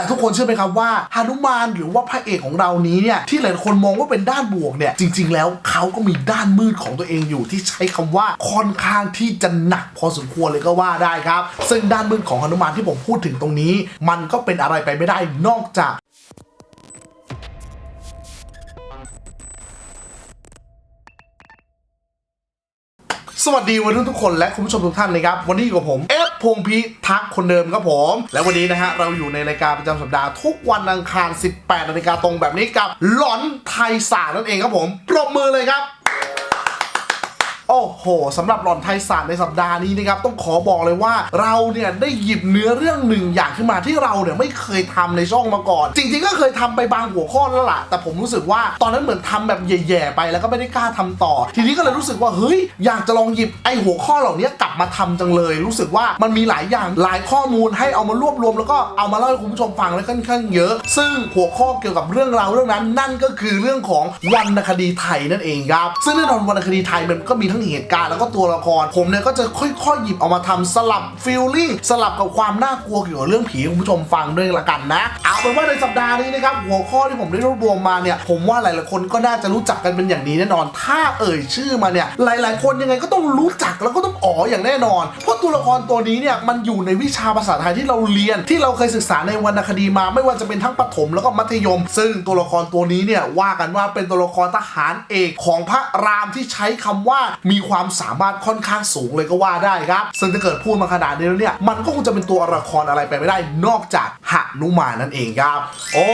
แต่ทุกคนเชื่อไหมครับว่าฮานุมานหรือว่าพระเอกของเรานี้เนี่ยที่หลายคนมองว่าเป็นด้านบวกเนี่ยจริง ๆ แล้วเขาก็มีด้านมืดของตัวเองอยู่ที่ใช้คำว่าค่อนข้างที่จะหนักพอสมควรเลยก็ว่าได้ครับ ซึ่งด้านมืดของฮานุมานที่ผมพูดถึงตรงนี้ มันก็เป็นอะไรไปไม่ได้นอกจากสวัสดีวัยรุ่นทุกคนและคุณผู้ชมทุกท่านนะครับ วันนี้อยู่กับผมเอฟ พงพิทักษ์คนเดิมครับผม และวันนี้นะฮะเราอยู่ในรายการประจำสัปดาห์ทุกวันอังคาร 18นาฬิกาตรงแบบนี้กับหลอนไทยศาสตร์นั่นเองครับผมปรบมือเลยครับ โอ้โหสำหรับหลอนไทยศาสตร์ในสัปดาห์นี้นะครับต้องขอบอกเลยว่าเราเนี่ยได้หยิบเนื้อเรื่องหนึ่งอย่างขึ้นมาที่เราเนี่ยไม่เคยทำในช่องมาก่อน จริง ๆ ก็เคยทำไปบางหัวข้อแล้วล่ะ แต่ผมรู้สึกว่าตอนนั้นเหมือนทำแบบแย่ๆไปแล้วก็ไม่ได้กล้าทำต่อ ทีนี้ก็เลยรู้สึกว่าเฮ้ยอยากจะลองหยิบไอหัวข้อเหล่านี้กลับมาทำจังเลย รู้สึกว่ามันมีหลายอย่างหลายข้อมูลให้เอามารวบรวม แล้วก็เอามาเล่าให้คุณผู้ชมฟังและค่อนข้างเยอะ ซึ่งหัวข้อเกี่ยวกับเรื่องราวเรื่องนั้น นั่นก็คือเรื่องของวรรณคดีไทยนั่นเองครับซึ่งแน่นอนวรรณคดีไทยมันก็มีทั้งเหตุการณ์แล้วก็ตัวละคร ผมเนี่ยก็จะค่อยๆหยิบเอามาทำสลับฟีลลิ่งสลับกับความน่ากลัวเกี่ยวกับเรื่องผีคุณผู้ชมฟังด้วยละกันนะเอาเป็นว่าในสัปดาห์นี้นะครับหัวข้อที่ผมได้รวบรวมมาเนี่ยผมว่าหลายๆคนก็น่าจะรู้จักกันเป็นอย่างดีแน่นอน ถ้าเอ่ยชื่อมาเนี่ยหลาย ๆ คนยังไงก็ต้องรู้จักแล้วก็ต้องอ๋ออย่างแน่นอน เพราะตัวละครตัวนี้เนี่ยมันอยู่ในวิชาภาษาไทยที่เราเรียน ที่เราเคยศึกษาในวรรณคดีมา ไม่ว่าจะเป็นทั้งประถมแล้วก็มัธยม ซึ่งตัวละครตัวนี้เนี่ยว่ากันว่าเป็นตัวละครทหารเอกของพระรามที่ใช้คำว่ามีความสามารถค่อนข้างสูงเลยก็ว่าได้ครับ ซึ่งถ้าเกิดพูดมาขนาดนี้แล้วเนี่ย มันก็คงจะเป็นตัวละครอะไรไปไม่ได้นอกจากหนุมานนั่นเองครับโอ้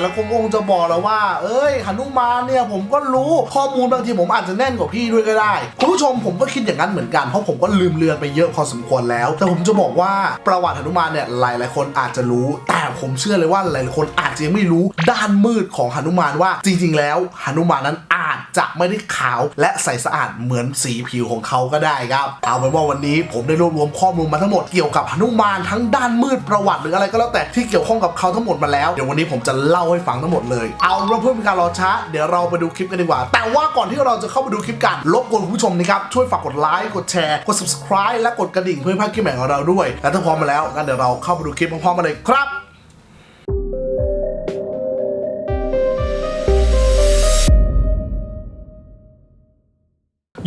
แล้วคงคงจะบอกแล้วว่า เอ้ยหนุมานเนี่ยผมก็รู้ข้อมูลบางทีผมอาจจะแน่นกว่าพี่ด้วยก็ได้ คุณผู้ชมผมก็คิดอย่างนั้นเหมือนกันเพราะผมก็ลืมเลือนไปเยอะพอสมควรแล้ว แต่ผมจะบอกว่าประวัติหนุมานเนี่ยหลายหลายคนอาจจะรู้ แต่ผมเชื่อเลยว่าหลายๆคนอาจจะยังไม่รู้ด้านมืดของหนุมานว่าจริง ๆ แล้วหนุมานนั้นอา จะไม่ได้ขาวและใสสะอาดเหมือนสีผิวของเขาก็ได้ครับ เอาเป็นว่าวันนี้ผมได้รวบรวมข้อมูลมาทั้งหมดเกี่ยวกับหนุมานทั้งด้านมืดประวัติหรืออะไรก็แล้วแต่ที่เกี่ยวข้องกับเขาทั้งหมดมาแล้วเดี๋ยววันนี้ผมจะเล่าให้ฟังทั้งหมดเลยเอาเราเพื่อเป็นการรอช้า เดี๋ยวเราไปดูคลิปกันดีกว่า แต่ว่าก่อนที่เราจะเข้าไปดูคลิปกันรบกวนผู้ชมนะครับช่วยฝากกดไลค์กดแชร์กด subscribe และกดกระดิ่งเพื่อพลาดคลิปใหม่ของเราด้วย และถ้าพร้อมมาแล้วงั้นเดี๋ยวเราเข้าไปดูคลิปพร้อมๆกันเลยครับ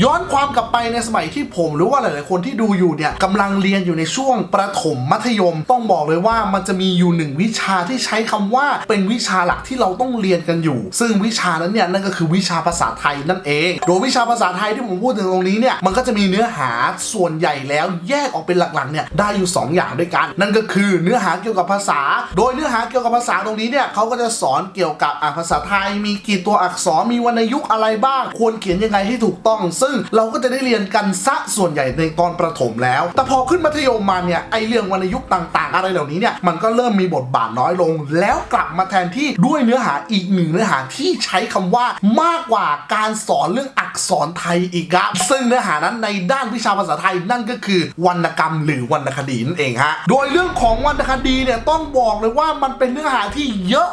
ย้อนความกลับไปในสมัยที่ผมหรือว่าหลาย ๆ คนที่ดูอยู่เนี่ยกำลังเรียนอยู่ในช่วงประถมมัธยม ต้องบอกเลยว่ามันจะมีอยู่หนึ่งวิชาที่ใช้คำว่าเป็นวิชาหลักที่เราต้องเรียนกันอยู่ ซึ่งวิชานั้นเนี่ยนั่นก็คือวิชาภาษาไทยนั่นเอง โดยวิชาภาษาไทยที่ผมพูดถึงตรงนี้เนี่ยมันก็จะมีเนื้อหาส่วนใหญ่แล้วแยกออกเป็นหลัก ๆ เนี่ยได้อยู่ 2 อย่างด้วยกัน นั่นก็คือเนื้อหาเกี่ยวกับภาษา โดยเนื้อหาเกี่ยวกับภาษาตรงนี้เนี่ยเขาก็จะสอนเกี่ยวกับอะภาษาไทย มีกี่ตัวอักษรมีวรรณยุกต์อะไรบ้าง ควรเขียนยังไงให้ถูกต้องซึ่งเราก็จะได้เรียนกันซะส่วนใหญ่ในตอนประถมแล้ว แต่พอขึ้นมัธยมมาเนี่ยไอเรื่องวรรณยุกต์ต่างๆ อะไรเหล่านี้เนี่ยมันก็เริ่มมีบทบาทน้อยลง แล้วกลับมาแทนที่ด้วยเนื้อหาอีกหนึ่งเนื้อหาที่ใช้คำว่ามากกว่าการสอนเรื่องอักษรไทยอีกครับซึ่งเนื้อหานั้นในด้านวิชาภาษาไทยนั่นก็คือวรรณกรรมหรือวรรณคดีนั่นเองฮะโดยเรื่องของวรรณคดีเนี่ยต้องบอกเลยว่ามันเป็นเนื้อหาที่เยอะ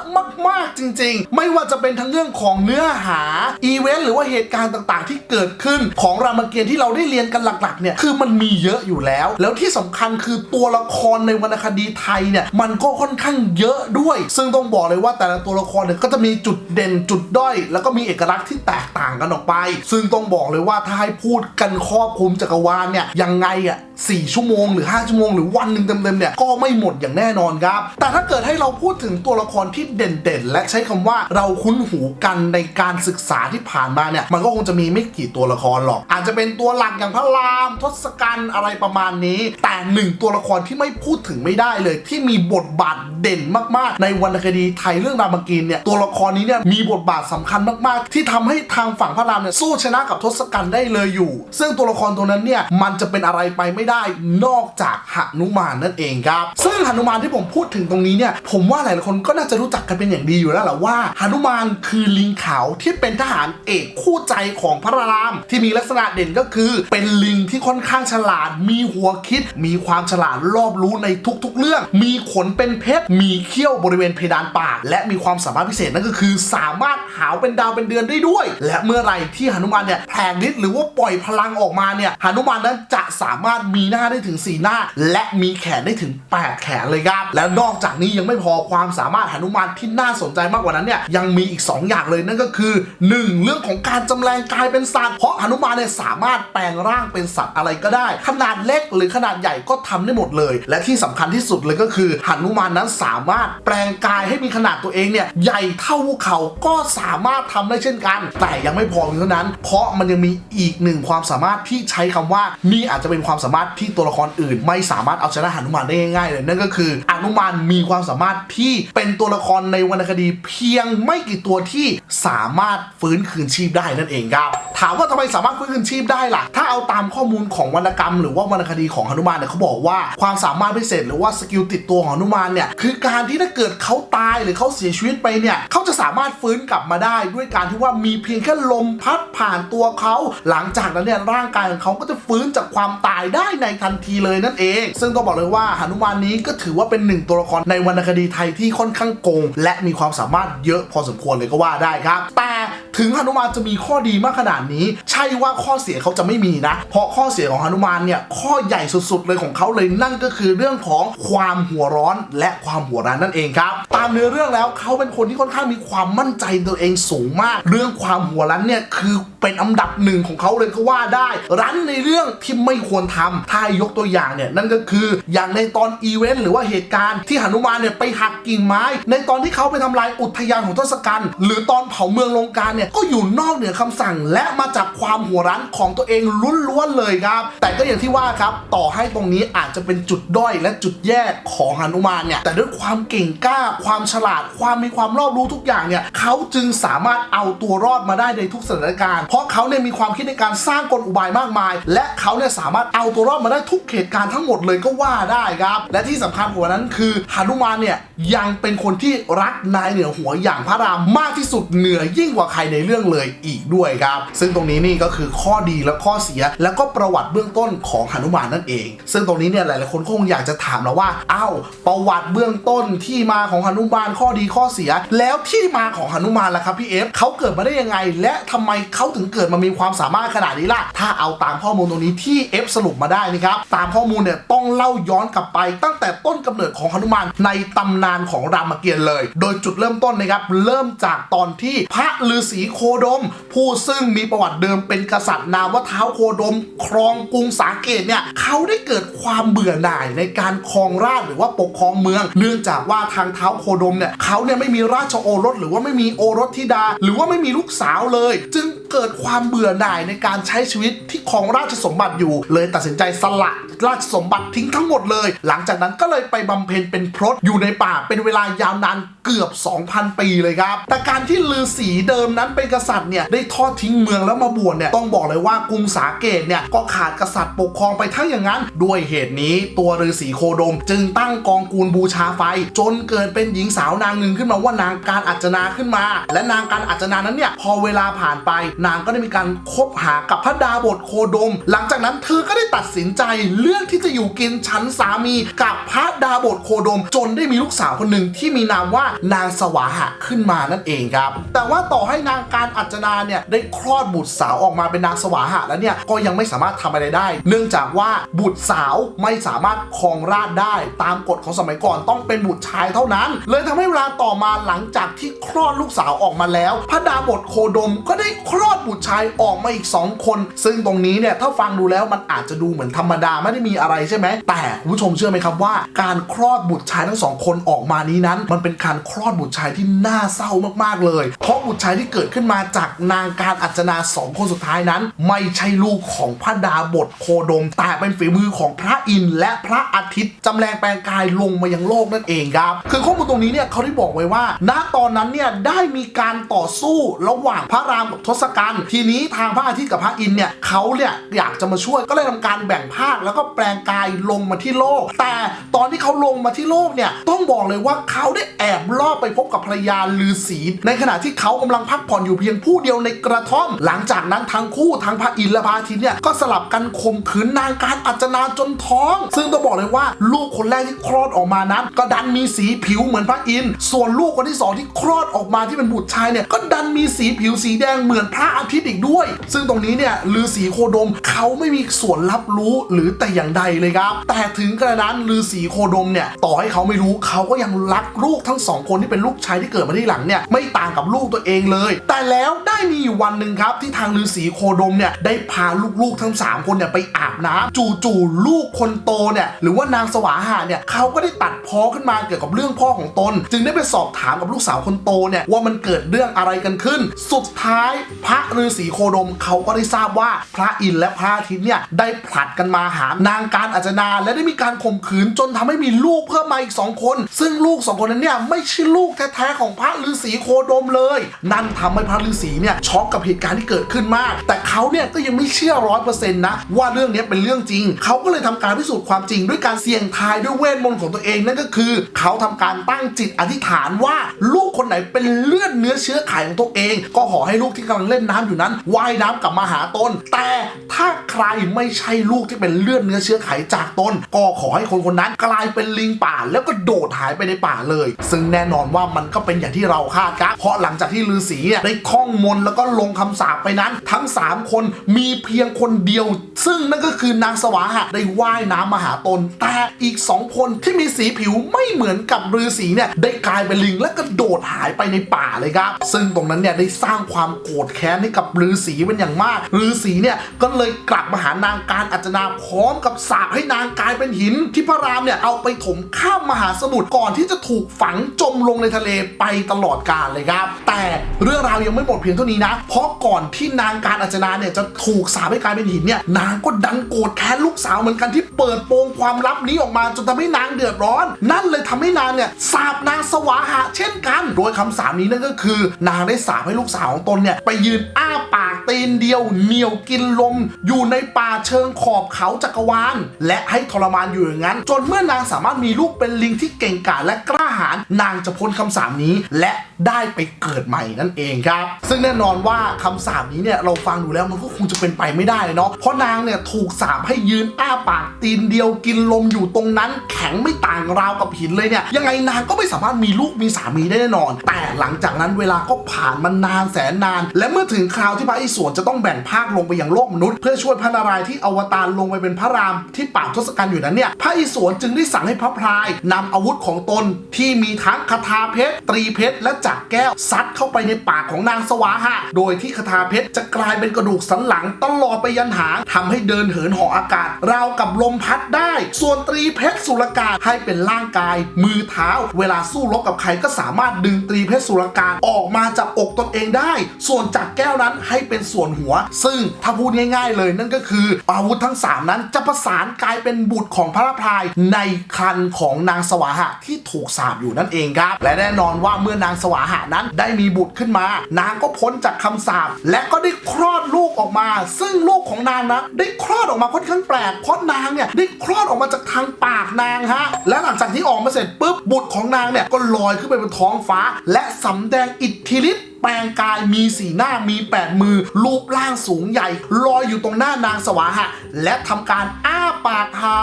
มากๆจริง ๆ ไม่ว่าจะเป็นทั้งเรื่องของเนื้อหาอีเวนต์หรือว่าเหตุการณ์ต่างๆ ที่เกิดขึ้นของรามเกียรติ์ที่เราได้เรียนกันหลักๆเนี่ยคือมันมีเยอะอยู่แล้ว แล้วที่สำคัญคือตัวละครในวรรณคดีไทยเนี่ยมันก็ค่อนข้างเยอะด้วย ซึ่งต้องบอกเลยว่าแต่ละตัวละครเนี่ยก็จะมีจุดเด่นจุดด้อย แล้วก็มีเอกลักษณ์ที่แตกต่างกันออกไป ซึ่งต้องบอกเลยว่าถ้าให้พูดกันครอบคลุมจักรวาลเนี่ยยังไงอะสี่ชั่วโมงหรือ 5 ชั่วโมงหรือวันหนึ่งเต็มๆเนี่ยก็ไม่หมดอย่างแน่นอนครับ แต่ถ้าเกิดให้เราพูดถึงตัวละครที่เด่นๆ และใช้คำว่าเราคุ้นหูกันในการศึกษาที่ผ่านมาเนี่ยมันก็คงจะมีไม่กี่ตัวละครหรอก อาจจะเป็นตัวหลักอย่างพระราม ทศกัณฐ์อะไรประมาณนี้ แต่หนึ่งตัวละครที่ไม่พูดถึงไม่ได้เลย ที่มีบทบาทเด่นมากๆ ในวรรณคดีไทยเรื่องรามเกียรติ์เนี่ยตัวละครนี้เนี่ยมีบทบาทสำคัญมากๆ ที่ทำให้ทางฝั่งพระรามเนี่ยสู้ชนะกับทศกัณฐ์ได้เลยอยู่ ซึ่งตัวละครตัวนั้นเนี่ยมันจะเป็นอะไรไปไม่ได้นอกจากหนุมานนั่นเองครับ ซึ่งหนุมานที่ผมพูดถึงตรงนี้เนี่ย ผมว่าหลายๆคนก็น่าจะรู้จักกันเป็นอย่างดีอยู่แล้วแหละว่าหนุมานคือลิงขาวที่เป็นทหารเอกคู่ใจของพระราม ที่มีลักษณะเด่นก็คือ เป็นลิงที่ค่อนข้างฉลาด มีหัวคิด มีความฉลาดรอบรู้ในทุกๆ เรื่อง มีขนเป็นเพชรมีเขี้ยวบริเวณเพดานปากและมีความสามารถพิเศษนั่นก็คือ สามารถหาวเป็นดาวเป็นเดือนได้ด้วย และเมื่อไรที่หนุมานเนี่ยแผงฤทธิ์หรือว่าปล่อยพลังออกมาเนี่ยหนุมานนั้นจะสามารถมีีหน้าได้ถึง 4 หน้า และมีแขนได้ถึง 8 แขนเลยครับ และนอกจากนี้ยังไม่พอความสามารถหนุมานที่น่าสนใจมากกว่านั้นเนี่ยยังมีอีก 2 อย่างเลยนั่นก็คือ 1. เรื่องของการจำแรงกายเป็นสัตว์เพราะหนุมานเนี่ยสามารถแปลงร่างเป็นสัตว์อะไรก็ได้ ขนาดเล็กหรือขนาดใหญ่ก็ทำได้หมดเลย และที่สำคัญที่สุดเลยก็คือหนุมานนั้นสามารถแปลงกายให้มีขนาดตัวเองเนี่ยใหญ่เท่าภูเขาก็สามารถทำได้เช่นกัน แต่ยังไม่พอเพียงเท่านั้น เพราะมันยังมีอีกหนึ่งความสามารถที่ใช้คำว่านี่อาจจะเป็นความสามารถที่ตัวละครอื่น ไม่สามารถเอาชนะหนุมานได้ง่ายๆเลยนั่นก็คืออนุมานมีความสามารถที่เป็นตัวละครในวรรณคดีเพียงไม่กี่ตัวที่สามารถฟื้นคืนชีพได้นั่นเองครับ ถามว่าทำไมสามารถฟื้นคืนชีพได้ล่ะ ถ้าเอาตามข้อมูลของวรรณกรรม หรือว่าวรรณคดีของหนุมานเนี่ยเขาบอกว่าความสามารถพิเศษ หรือว่าสกิลติดตัวของหนุมานเนี่ยคือการที่ถ้าเกิดเขาตายหรือเขาเสียชีวิตไปเนี่ยเขาจะสามารถฟื้นกลับมาได้ ด้วยการที่ว่ามีเพียงแค่ลมพัดผ่านตัวเขา หลังจากนั้นเนี่ยร่างกายของเขาก็จะฟื้นจากความตายได้ในทันทีเลยนั่นเอง ซึ่งต้องบอกเลยว่าหนุมานนี้ก็ถือว่าเป็นหนึ่งตัวละครในวรรณคดีไทยที่ค่อนข้างโกง และมีความสามารถเยอะพอสมควรเลยก็ว่าได้ครับ แต่ ถึงหนุมานจะมีข้อดีมากขนาดนี้ ใช่ว่าข้อเสียเขาจะไม่มีนะ เพราะข้อเสียของหนุมานเนี่ยข้อใหญ่สุดๆเลยของเขาเลยนั่นก็คือเรื่องของความหัวร้อนและความหัวร้านนั่นเองครับ ตามเนื้อเรื่องแล้วเขาเป็นคนที่ค่อนข้างมีความมั่นใจตัวเองสูงมาก เรื่องความหัวร้านเนี่ยคือเป็นอันดับหนึ่งของเขาเลยก็ว่าได้ รั้นในเรื่องที่ไม่ควรทำถ้ายกตัวอย่างเนี่ยนั่นก็คืออย่างในตอนอีเวนต์หรือว่าเหตุการณ์ที่หนุมานเนี่ยไปหักกิ่งไม้ ในตอนที่เขาไปทำลายอุทยานของทศกัณฐ์หรือตอนเผาเมืองลงการเนี่ยก็อยู่นอกเหนือคำสั่ง และมาจากความหัวรั้นของตัวเองล้วนๆเลยครับ แต่ก็อย่างที่ว่าครับต่อให้ตรงนี้อาจจะเป็นจุดด้อยและจุดแย่ของหนุมานเนี่ยแต่ด้วยความเก่งกล้า ความฉลาด ความมีความรอบรู้ทุกอย่างเนี่ยเขาจึงสามารถเอาตัวรอดมาได้ในทุกสถานการณ์ เพราะเขาเนี่ยมีความคิดในการสร้างกลอุบายมากมาย และเขาเนี่ยสามารถเอาตัวรอดมาได้ทุกเหตุการณ์ทั้งหมดเลยก็ว่าได้ครับ และที่สำคัญกว่านั้นคือหนุมานเนี่ยยังเป็นคนที่รักนายเหนือหัวอย่างพระรามมากที่สุดเหนือยิ่งกว่าใครในในเรื่องเลยอีกด้วยครับ ซึ่งตรงนี้นี่ก็คือข้อดีและข้อเสีย แล้วก็ประวัติเบื้องต้นของหนุมานนั่นเอง ซึ่งตรงนี้เนี่ยหลายๆคนคงอยากจะถามแล้วว่าอ้าวประวัติเบื้องต้นที่มาของหนุมานข้อดีข้อเสีย แล้วที่มาของหนุมานล่ะครับพี่เอฟเขาเกิดมาได้ยังไง และทำไมเขาถึงเกิดมามีความสามารถขนาดนี้ล่ะถ้าเอาตามข้อมูลตรงนี้ที่เอฟสรุปมาได้นะครับตามข้อมูลเนี่ยต้องเล่าย้อนกลับไป ตั้งแต่ต้นกำเนิดของหนุมานในตำนานของรามเกียรติ์เลย โดยจุดเริ่มต้นนะครับเริ่มจากตอนที่พระฤาษีโคดม ผู้ซึ่งมีประวัติเดิมเป็นกษัตริย์นามว่าเท้าโคดม ครองกรุงสาเกตเนี่ยเขาได้เกิดความเบื่อหน่ายในการครองราชหรือว่าปกครองเมือง เนื่องจากว่าทางเท้าโคดมเนี่ยเขาเนี่ยไม่มีราชโอรส หรือว่าไม่มีโอรสธิดา หรือว่าไม่มีลูกสาวเลย จึงเกิดความเบื่อหน่ายในการใช้ชีวิตที่ครองราชสมบัติอยู่ เลยตัดสินใจสละราชสมบัติทิ้งทั้งหมดเลย หลังจากนั้นก็เลยไปบำเพ็ญเป็นพรตอยู่ในป่าเป็นเวลายาวนานเกือบ 2,000 ปีเลยครับแต่การที่ฤาษีเดิมนั้นเป็นกษัตริย์เนี่ยได้ทอดทิ้งเมืองแล้วมาบวชเนี่ยต้องบอกเลยว่ากรุงสาเกตเนี่ยก็ขาดกษัตริย์ปกครองไปทั้งอย่างนั้น ด้วยเหตุนี้ตัวฤาษีโคดม จึงตั้งกองกูลบูชาไฟ จนเกิดเป็นหญิงสาวนางหนึ่งขึ้นมาว่านางการอัจนาขึ้นมา และนางการอัจนานั้นเนี่ยพอเวลาผ่านไป นางก็ได้มีการคบหากับพระดาบทโคดม หลังจากนั้นเธอก็ได้ตัดสินใจเลือกที่จะอยู่กินฉันสามีกับพระดาบทโคดม จนได้มีลูกสาวคนหนึ่งที่มีนามว่านางสวาหะขึ้นมานั่นเองครับ แต่ว่าต่อให้นางการอัจนาเนี่ยได้คลอดบุตรสาวออกมาเป็นนางสวาหะแล้วเนี่ยก็ยังไม่สามารถทำอะไรได้ เนื่องจากว่าบุตรสาวไม่สามารถครองราชได้ ตามกฎของสมัยก่อนต้องเป็นบุตรชายเท่านั้น เลยทำให้เวลาต่อมาหลังจากที่คลอดลูกสาวออกมาแล้ว พระดาบทโคดมก็ได้คลอดบุตรชายออกมาอีก 2 คน ซึ่งตรงนี้เนี่ยถ้าฟังดูแล้วมันอาจจะดูเหมือนธรรมดาไม่ได้มีอะไรใช่ไหมแต่คุณผู้ชมเชื่อไหมครับว่า การคลอดบุตรชายทั้งสองคนออกมานี้นั้น มันเป็นการคลอดบุตรชายที่น่าเศร้ามากๆเลย เพราะบุตรชายที่เกิดขึ้นมาจากนางการอัจนาสองคนสุดท้ายนั้น ไม่ใช่ลูกของพระดาบทโคดม แต่เป็นฝีมือของพระอินทร์และพระอาทิตย์จำแรงแปลงกายลงมายังโลกนั่นเองครับ คือข้อมูลตรงนี้เนี่ยเขาได้บอกไว้ว่า ณตอนนั้นเนี่ยได้มีการต่อสู้ระหว่างพระรามกับทศกัณฐ์ทีนี้ทางพระอาทิตย์กับพระอินทร์เนี่ยเขาเนี่ยอยากจะมาช่วยก็เลยทำการแบ่งภาคแล้วก็แปลงกายลงมาที่โลก แต่ตอนที่เขาลงมาที่โลกเนี่ยต้องบอกเลยว่าเขาได้แอบลอบไปพบกับภรรยาลือศีในขณะที่เขากำลังพักผ่อนอนอยู่เพียงผู้เดียวในกระท่อม หลังจากนั้นทั้งคู่ทั้งพระอินทร์และพระอาทิตย์เนี่ยก็สลับกันข่มขืนนางการอัจนาจนท้อง ซึ่งต้องบอกเลยว่าลูกคนแรกที่คลอดออกมานั้น ก็ดันมีสีผิวเหมือนพระอินทร์ส่วนลูกคนที่สองที่คลอดออกมาที่เป็นบุตรชายเนี่ยก็ดันมีสีผิวสีแดงเหมือนพระอาทิตย์อีกด้วย ซึ่งตรงนี้เนี่ยฤาษีโคดมเขาไม่มีส่วนรับรู้หรือแต่อย่างใดเลยครับ แต่ถึงกระนั้นฤาษีโคดมเนี่ยต่อให้เขาไม่รู้เขาก็ยังรักลูกทั้งสองคนที่เป็นลูกชายที่เกิดมาที่หลังเนี่ยไม่ต่างกับลูกตัวเองเลยแต่แล้วได้มีวันหนึ่งครับที่ทางฤาษีโคดมเนี่ยได้พาลูกๆทั้งสามคนเนี่ยไปอาบน้ำจู่ๆลูกคนโตเนี่ยหรือว่านางสวาหาเนี่ยเขาก็ได้ตัดพ้อขึ้นมาเกี่ยวกับเรื่องพ่อของตน จึงได้ไปสอบถามกับลูกสาวคนโตเนี่ยว่ามันเกิดเรื่องอะไรกันขึ้น สุดท้ายพระฤาษีโคดมเขาก็ได้ทราบว่าพระอินทร์และพระอาทิตย์เนี่ยได้ผลัดกันมาหานางการอาจนา และได้มีการข่มขืนจนทำให้มีลูกเพิ่มมาอีกสองคน ซึ่งลูกสองคนนั้นเนี่ยไม่ใช่ลูกแท้ๆของพระฤาษีโคดมเลย นั่นทำให้พระฤาษีเนี่ยช็อกกับเหตุการณ์ที่เกิดขึ้นมาก แต่เขาเนี่ยก็ยังไม่เชื่อร้อยเปอร์เซ็นต์นะว่าเรื่องนี้เป็นเรื่องจริง เขาก็เลยทำการพิสูจน์ความจริง ด้วยการเสี่ยงทายด้วยเวทมนต์ของตัวเองนั่นก็คือ เขาทำการตั้งจิตอธิษฐานว่าลูกคนไหนเป็นเลือดเนื้อเชื้อไขของตัวเอง ก็ขอให้ลูกที่กำลังเล่นน้ำอยู่นั้นว่ายน้ำกลับมาหาตน แต่ถ้าใครไม่ใช่ลูกที่เป็นเลือดเนื้อเชื้อไขจากตน ก็ขอให้คนคนนั้นกลายเป็นลิงป่า แล้วก็โดดหายไปในป่าเลย ซึ่งแน่นอนว่ามันก็เป็นอย่างที่เราคาดครับเพราะหลังจากที่ฤาษีเนี่ยได้ท่องมนแล้วก็ลงคำสาปไปนั้น ทั้ง 3 คนมีเพียงคนเดียว ซึ่งนั่นก็คือนางสวาหะได้ว่ายน้ำมาหาตน แต่อีก 2 คนที่มีสีผิวไม่เหมือนกับฤาษีเนี่ยได้กลายเป็นลิงและก็โดดหายไปในป่าเลยครับ ซึ่งตรงนั้นเนี่ยได้สร้างความโกรธแค้นให้กับฤาษีเป็นอย่างมากฤาษีเนี่ยก็เลยกลับมาหานางการอัจนาพร้อมกับสาปให้นางกลายเป็นหิน ที่พระรามเนี่ยเอาไปถมข้ามมหาสมุทรก่อนที่จะถูกฝังจมลงในทะเลไปตลอดกาลเลยครับ แต่เรื่องราวยังไม่หมดเพียงเท่านี้นะ เพราะก่อนที่นางการอัจนาเนี่ยจะถูกสาปให้กลายเป็นหินเนี่ยนางก็ดันโกรธแค้นลูกสาวเหมือนกันที่เปิดโปงความลับนี้ออกมาจนทำให้นางเดือดร้อน นั่นเลยทำให้นางเนี่ยสาปนางสวาหะเช่นกัน โดยคำสาปนี้นั่นก็คือ นางได้สาปให้ลูกสาวของตนเนี่ยไปยืนอ้าปากตีนเดียวเหนียวกินลม อยู่ในป่าเชิงขอบเขาจักรวาลและให้ทรมานอยู่อย่างนั้น จนเมื่อนางสามารถมีลูกเป็นลิงที่เก่งกาจและกล้าหาญนางจะพ้นคำสาปนี้ และได้ไปเกิดใหม่นั่นเองครับ ซึ่งแน่นอนว่าคำสาปนี้เนี่ยเราฟังดูแล้วมันก็คงจะเป็นไปไม่ได้เลยเนาะเพราะนางเนี่ยถูกสาปให้ยืนอ้าปากตีนเดียวกินลมอยู่ตรงนั้น แข็งไม่ต่างราวกับหินเลยเนี่ยยังไงนางก็ไม่สามารถมีลูกมีสามีได้แน่นอน แต่หลังจากนั้นเวลาก็ผ่านมานานแสนนาน และเมื่อถึงคราวที่พระอิศวรจะต้องแบ่งภาคลงไปยังโลกมนุษย์เพื่อช่วยพระนารายณ์ที่อวตารลงไปเป็นพระรามที่ปราทศกัณฐ์อยู่นั้นเนี่ยพระอิศวรจึงได้สั่งให้พระพรายนำอาวุธของตนที่มีทั้งคาถาเพชรตรีเพชรและจักรแก้วซัดเข้าไปในปากของนางสวาหะ โดยที่คาถาเพชรจะกลายเป็นกระดูกสันหลังตลอดไปยันหางทำให้เดินเหินหาะอากาศ ราวกับลมพัดได้ ส่วนตรีเพชรสุรกาศให้เป็นร่างกาย มือเท้า เวลาสู้รบกับใครก็สามารถดึงตรีเพชรสุรกาศออกมาจากอกตนเองได้ ส่วนจักรแก้วนั้นให้เป็นส่วนหัว ซึ่งถ้าพูดง่าย ๆ เลยนั่นก็คืออาวุธทั้ง 3 นั้นจะประสานกลายเป็นบุตรของพระพรายในคันของนางสวาหะที่ถูกสาปอยู่นั่นเองครับ และแน่นอนว่าเมื่อนางสวาหะนั้นได้มีบุตรขึ้นมานางก็พ้นจากคำสาปและก็ได้คลอดลูกออกมา ซึ่งลูกของนางนะได้คลอดออกมาค่อนข้างแปลกเพราะนางเนี่ยได้คลอดออกมาจากทางปากนางฮะและหลังจากที่ออกมาเสร็จปุ๊บบุตรของนางเนี่ยก็ลอยขึ้นไปบนท้องฟ้า และสำแดงอิทธิฤทธิ์ ปลงกายมีสีหน้ามี8มือ รูปร่างสูงใหญ่ลอยอยู่ตรงหน้านางสวาหะ และทำการอ้าปากหา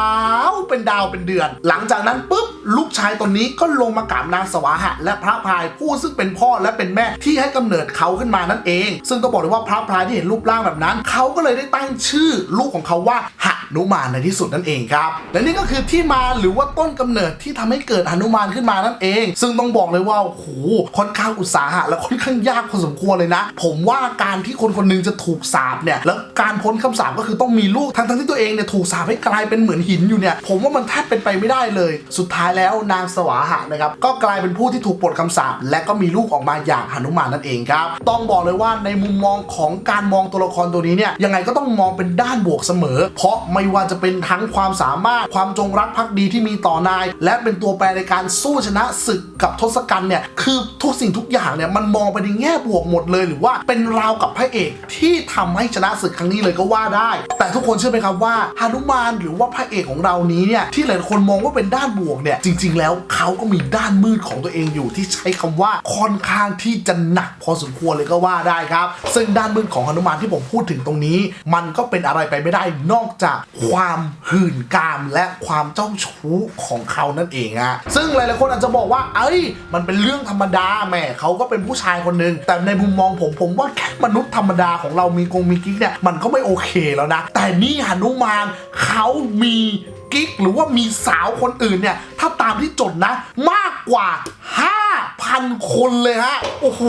วเป็นดาวเป็นเดือน หลังจากนั้นปุ๊บลูกชายตนนี้ก็ลงมากราบนางสวาหะ และพระพายผู้ซึ่งเป็นพ่อและเป็นแม่ที่ให้กำเนิดเขาขึ้นมานั่นเอง ซึ่งต้องบอกเลยว่าพระพายที่เห็นรูปร่างแบบนั้น เขาก็เลยได้ตั้งชื่อลูกของเขาว่าห นุมานในที่สุดนั่นเองครับ และนี่ก็คือที่มาหรือว่าต้นกำเนิดที่ทำให้เกิดหนุมานขึ้นมานั่นเอง ซึ่งต้องบอกเลยว่าโอ้โหค่อนข้างอุตสาหะและค่อนข้างยากพอสมควรเลยนะ ผมว่าการที่คนคนหนึงจะถูกสาปเนี่ยแล้วการพ้นคำสาปก็คือต้องมีลูกทั้งทั้งที่ตัวเองเนี่ยถูกสาปให้กลายเป็นเหมือนหินอยู่เนี่ยผมว่ามันแทบเป็นไปไม่ได้เลย สุดท้ายแล้วนางสวาหะนะครับก็กลายเป็นผู้ที่ถูกปลดคำสาปและก็มีลูกออกมาอย่างหนุมานนั่นเองครับต้องบอกเลยว่าในมุมมองของการมองตัวละครตัวนี้เนี่ยยังไงก็ต้องมองเป็นด้านบวกเสมอ เพราะไม่ว่าจะเป็นทั้งความสามารถความจงรักภักดีที่มีต่อนาย และเป็นตัวแปรในการสู้ชนะศึกกับทศกัณฐ์เนี่ยคือทุกสิ่งทุกอย่างเนี่ยมันมองไปในแง่บวกหมดเลย หรือว่าเป็นราวกับพระเอกที่ทำให้ชนะศึกครั้งนี้เลยก็ว่าได้ แต่ทุกคนเชื่อไหมครับว่าฮานุมานหรือว่าพระเอกของเรานี้เนี่ยที่หลายคนมองว่าเป็นด้านบวกเนี่ยจริง ๆ แล้วเขาก็มีด้านมืดของตัวเองอยู่ที่ใช้คำว่าค่อนข้างที่จะหนักพอสมควรเลยก็ว่าได้ครับ ซึ่งด้านมืดของฮานุมานที่ผมพูดถึงตรงนี้ มันก็เป็นอะไรไปไม่ได้นอกจากความหื่นกามและความเจ้าชู้ของเขานั่นเองฮะซึ่งหลายๆคนอาจจะบอกว่า เอ้ย มันเป็นเรื่องธรรมดาแหมเขาก็เป็นผู้ชายคนหนึ่งแต่ในมุมมองผมผมว่าแค่มนุษย์ธรรมดาของเรามีกงมีกิ๊กเนี่ยมันก็ไม่โอเคแล้วนะ แต่นี่หนุมานเขามีกิ๊กหรือว่ามีสาวคนอื่นเนี่ย ถ้าตามที่จดนะ มากกว่า 5,000 คนเลยฮะ โอ้โห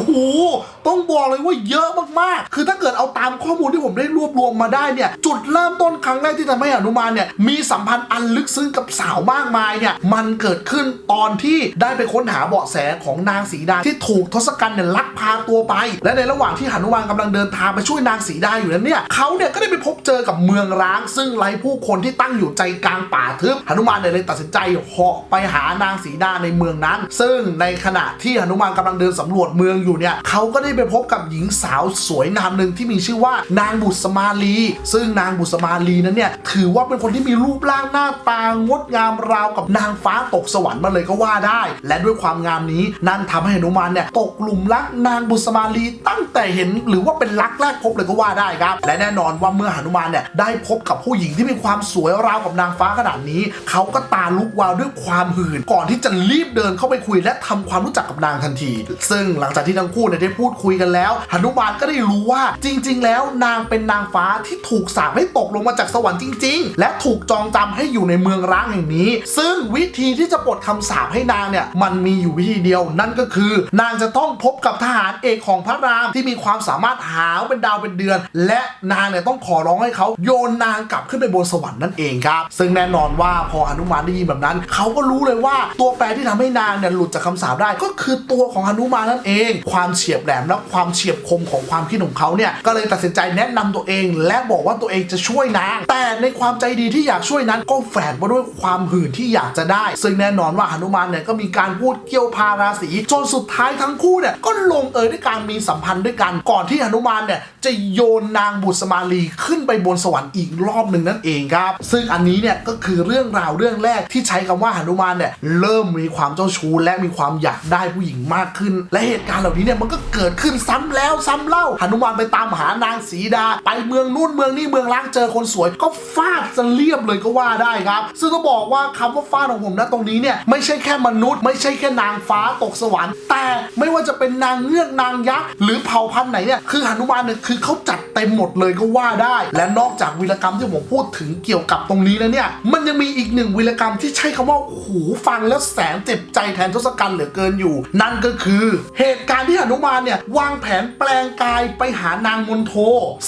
ต้องบอกเลยว่าเยอะมากๆ คือถ้าเกิดเอาตามข้อมูลที่ผมได้รวบรวมมาได้เนี่ย จุดเริ่มต้นครั้งแรกที่ทำให้อนุมานเนี่ย มีสัมพันธ์อันลึกซึ้งกับสาวมากมายเนี่ย มันเกิดขึ้นตอนที่ได้ไปค้นหาเบาะแสของนางสีดาที่ถูกทศกัณฐ์เนี่ยลักพาตัวไป และในระหว่างที่หนุมานกำลังเดินทางไปช่วยนางสีดาอยู่นั้นเนี่ยเขาเนี่ยก็ได้ไปพบเจอกับเมืองร้าง ซึ่งไร้ผู้คนที่ตั้งอยู่ใจกลางป่าทึบหนุมานเนี่ยเลยตัดสินใจเหาะไปหานางสีดาในเมืองนั้น ซึ่งในขณะที่หนุมานกำลังเดินสำรวจเมืองอยู่เนี่ยเขาก็ได้ไปพบกับหญิงสาวสวยงามหนึ่งที่มีชื่อว่านางบุษมาลี ซึ่งนางบุษมาลีนั้นเนี่ยถือว่าเป็นคนที่มีรูปร่างหน้าตางดงามราวกับนางฟ้าตกสวรรค์มาเลยก็ว่าได้ และด้วยความงามนี้นั่นทำให้หนุมานเนี่ยตกหลุมรักนางบุษมาลีตั้งแต่เห็นหรือว่าเป็นรักแรกพบเลยก็ว่าได้ครับ และแน่นอนว่าเมื่อหนุมานเนี่ยได้พบกับผู้หญิงที่มีความสวยราวกับนางฟ้าขนาดนี้ เขาก็ตาลุกวาวด้วยความหื่นก่อนที่จะรีบเดินเข้าไปคุยและทำความรู้จักกับนางทันที ซึ่งหลังจากที่ทั้งคู่เนี่ยได้พูดคุยกันแล้วหนุมานก็ได้รู้ว่าจริง ๆ แล้วนางเป็นนางฟ้าที่ถูกสาปให้ตกลงมาจากสวรรค์จริง ๆ และถูกจองจำให้อยู่ในเมืองร้างแห่งนี้ ซึ่งวิธีที่จะปลดคำสาปให้นางเนี่ยมันมีอยู่วิธีเดียวนั่นก็คือ นางจะต้องพบกับทหารเอกของพระรามที่มีความสามารถหาวเป็นดาวเป็นเดือน และนางเนี่ยต้องขอร้องให้เขาโยนนางกลับขึ้นไปบนสวรรค์นั่นเองครับ ซึ่งแน่นอนว่าพอหนุมานได้ยินแบบนั้น เขาก็รู้เลยว่าตัวแปรที่ทำให้นางเนี่ยหลุดจากคำสาปได้ก็คือตัวของหนุมานนั่นเอง ความเฉียบแหลมและความเฉียบคมของความคิดของเขาเนี่ยก็เลยตัดสินใจแนะนำตัวเอง และบอกว่าตัวเองจะช่วยนางแต่ในความใจดีที่อยากช่วยนั้นก็แฝงมาด้วยความหื่นที่อยากจะได้ ซึ่งแน่นอนว่าหนุมานเนี่ยก็มีการพูดเกี่ยวพาราศีจนสุดท้ายทั้งคู่เนี่ยก็ลงเอยด้วยการมีสัมพันธ์ด้วยกัน ก่อนที่หนุมานเนี่ยจะโยนนางบุษมาลีขึ้นไปบนสวรรค์อีกรอบหนึ่งนั่นเองครับ ซึ่งอันนี้เนี่ยก็คือเรื่องราวเรื่องแรกที่ใช้คำว่าหนุมานเนี่ยเริ่มมีความเจ้าชู้และมีความอยากได้ผู้หญิงมากขึ้น และเหตุการณ์เหล่านี้เนี่ยมันก็เกิดขึ้นซ้ำแล้วซ้ำเล่าหนุมานไปตามหานางสีดา ไปเมืองนู่นเมืองนี่เมืองล้างเจอคนสวย ก็ฟาดซะเรียบเลยก็ว่าได้ครับ ซึ่งต้องบอกว่าคำว่าฟาดของผมนะตรงนี้เนี่ยไม่ใช่แค่มนุษย์ ไม่ใช่แค่นางฟ้าตกสวรรค์ แต่ไม่ว่าจะเป็นนางเงือกนางยักษ์หรือเผ่าพันธุ์ไหนเนี่ยคือหนุมานเนี่ยคือเขาจัดเต็มหมดเลยก็ว่าได้ และนอกจากวีรกรรมที่ผมพูดถึงเกี่ยวกับตรงนี้แล้วเนี่ยมันยังมีอีกหนึ่งวีรกรรมที่ใช้คำว่าหูฟังแล้วแสนเจ็บใจแทนทศกัณฐ์เหลือเกินอยู่ นั่นก็คือเหตุการณ์ที่หนุมานเนี่ยวางแผนแปลงกายไปหานางมนโท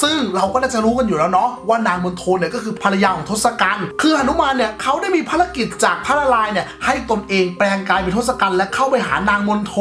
ซึ่งเราก็น่าจะรู้กันอยู่แล้วเนาะว่านางมนโทเนี่ยก็คือภรรยาของทศกัณฐ์คือหนุมานเนี่ยเขาได้มีภารกิจจากพระนารายณ์เนี่ยให้ตนเองแปลงกายเป็นทศกัณฐ์และเข้าไปหานางมนโท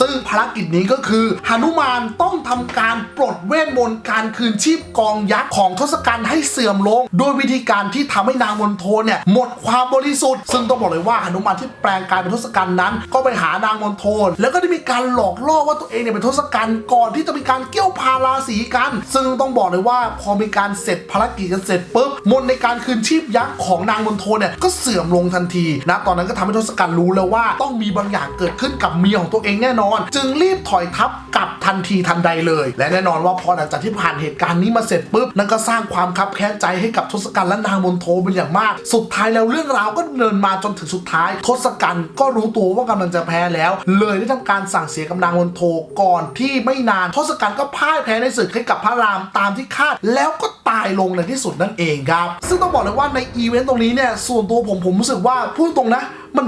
ซึ่งภารกิจนี้ก็คือหนุมานต้องทำการปลดเวทมนต์การคืนชีพกองยักษ์ของทศกัณฐ์ให้เสื่อมลงโดยวิธีการที่ทำให้นางมนโทเนี่ยหมดความบริสุทธิ์ ซึ่งต้องบอกเลยว่าหนุมานที่แปลงกายเป็นทศกัณฐ์นั้น ก็ไปหานางมนโทแล้วก็ได้มีการหลอกล่อว่าตัวเองเนี่ยเป็นทศกัณฐ์ก่อนที่จะมีการเกี่ยวพาราศีกัน ซึ่งต้องบอกเลยว่าพอมีการเสร็จภารกิจกันเสร็จปุ๊บมนในการคืนชีพยักษ์ของนางมนโทเนี่ยก็เสื่อมลงทันทีนะตอนนั้นก็ทำให้ทศกัณฐ์รู้แล้วว่าต้องมีบางอย่างเกิดขึ้นกับเมียของตัวเองแน่นอน จึงรีบถอยทัพกลับทันทีทันใดเลย และแน่นอนว่าพอหลังจากที่ผ่านเหตุการณ์นี้มาเสร็จปุ๊บนั่นก็สร้างความคับแค้นใจให้กับทศกัณฐ์และนางมนโทเป็นอย่างมาก สุดท้ายแล้วเรื่องราวก็เนินมาจนถึงสุดท้ายทศกัณฐ์ก็รู้ตัวว่ากำลังจะแพ้แล้ว เลยได้ทำการสั่งเสียกับนางมนโทก่อนที่ไม่นานทศกัณฐ์ก็พ่ายแพ้ในศึกให้กับพระรามตามที่คาด แล้วก็ตายลงในที่สุดนั่นเองครับ ซึ่งต้องบอกเลยว่าในอีเวนต์ตรงนี้เนี่ยส่วนตัวผมผมรู้สึกว่าพูดตรงนะมัน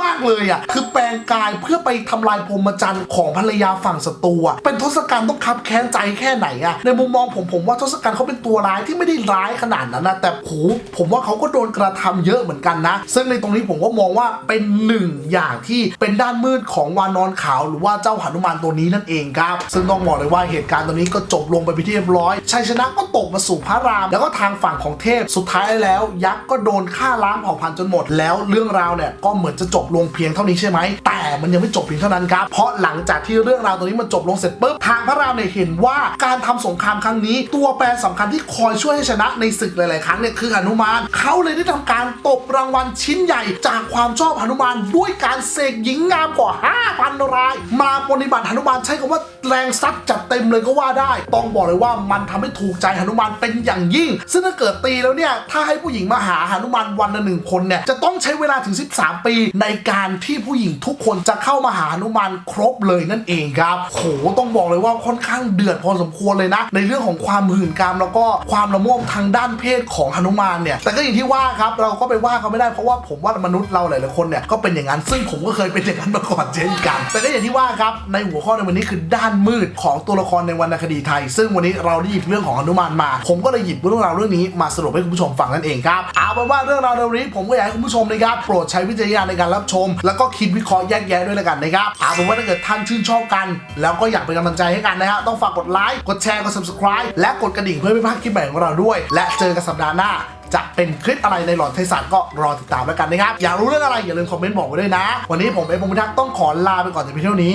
มากเลยอะคือแปลงกายเพื่อไปทำลายพรหมจรรย์ของภรรยาฝั่งศัตรูอะเป็นทศกัณฐ์ต้องคับแค้นใจแค่ไหนอะในมุมมองผมผมว่าทศกัณฐ์เขาเป็นตัวร้ายที่ไม่ได้ร้ายขนาดนั้นนะแต่โหผมว่าเขาก็โดนกระทำเยอะเหมือนกันนะ ซึ่งในตรงนี้ผมก็มองว่าเป็นหนึ่งอย่างที่เป็นด้านมืดของวานอนขาวหรือว่าเจ้าหนุมานตัวนี้นั่นเองครับ ซึ่งต้องบอกเลยว่าเหตุการณ์ตัวนี้ก็จบลงไปเป็นที่เรียบร้อยชัยชนะก็ตกมาสู่พระราม แล้วก็ทางฝั่งของเทพสุดท้ายแล้ว ยักษ์ก็โดนฆ่าล้างเผ่าพันธุ์จนหมดแล้วเรื่องราวเนี่ยก็เหมือนจะจจบลงเพียงเท่านี้ใช่ไหม แต่มันยังไม่จบเพียงเท่านั้นครับ เพราะหลังจากที่เรื่องราวตัวนี้มันจบลงเสร็จปุ๊บ ทางพระรามเนี่ยเห็นว่าการทำสงครามครั้งนี้ ตัวแปรสำคัญที่คอยช่วยให้ชนะในศึกหลาย ๆ ครั้งเนี่ยคือหนุมานเขาเลยได้ทำการตบรางวัลชิ้นใหญ่ จากความชอบหนุมานด้วยการเสกหญิงงามกว่า 5,000ราย มาปฏิบัติหนุมานใช้คำว่า แรงซัดจัดเต็มเลยก็ว่าได้ ต้องบอกเลยว่ามันทำให้ถูกใจหนุมานเป็นอย่างยิ่ง ซึ่งถ้าเกิดตีแล้วเนี่ย ถ้าให้ผู้หญิงมาหาหนุมานวันละหนึ่งคนเนี่ย จะต้องใช้เวลาถึง 13 ปี ในการที่ผู้หญิงทุกคนจะเข้ามาหาหนุมานครบเลยนั่นเองครับ โห ต้องบอกเลยว่าค่อนข้างเดือดพอสมควรเลยนะ ในเรื่องของความหื่นกาม แล้วก็ความละโมบทางด้านเพศของหนุมานเนี่ย แต่ก็อย่างที่ว่าครับ เราก็ไปว่าเขาไม่ได้ เพราะว่าผมว่ามนุษย์เราหลายๆคนเนี่ย ก็เป็นอย่างนั้น ซึ่งผมก็เคยเป็นอย่างนั้นมาก่อนเช่นกัน แต่ก็อย่างที่ว่าครับ ในหัวข้อในวันนี้คือด้านมืดของตัวละครในวรรณคดีไทย ซึ่งวันนี้เราได้หยิบเรื่องของหนุมานมา ผมก็เลยหยิบเรื่องราวเรื่องนี้มาสรุปให้คุณผู้ชมฟังนั่นเองครับเอาเป็นว่าเรื่องราวในวันนี้ผมก็อยากให้คุณผู้ชมนะครับโปรดใช้วิจารณญาณในการรับชม แล้วก็คิดวิเคราะห์แยกแยะด้วยแล้วกันนะครับเอาเป็นว่าถ้าเกิดท่านชื่นชอบกัน แล้วก็อยากเป็นกำลังใจให้กันนะฮะต้องฝากกดไลค์กดแชร์กด subscribe และกดกระดิ่งเพื่อไม่พลาดคลิปใหม่ของเราด้วย และเจอกันสัปดาห์หน้าจะเป็นคลิปอะไรในหลอดไทยศาสตร์ก็รอติดตามแล้วกันนะครับ อยากรู้เรื่องอะไรอย่าลืมคอมเมนต์บอกไว้ด้วยนะ วันนี้ผมเอฟพงศ์พิทักษ์ต้องขอลาไปก่อนแต่เพียงเท่านี้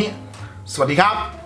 สวัสดีครับ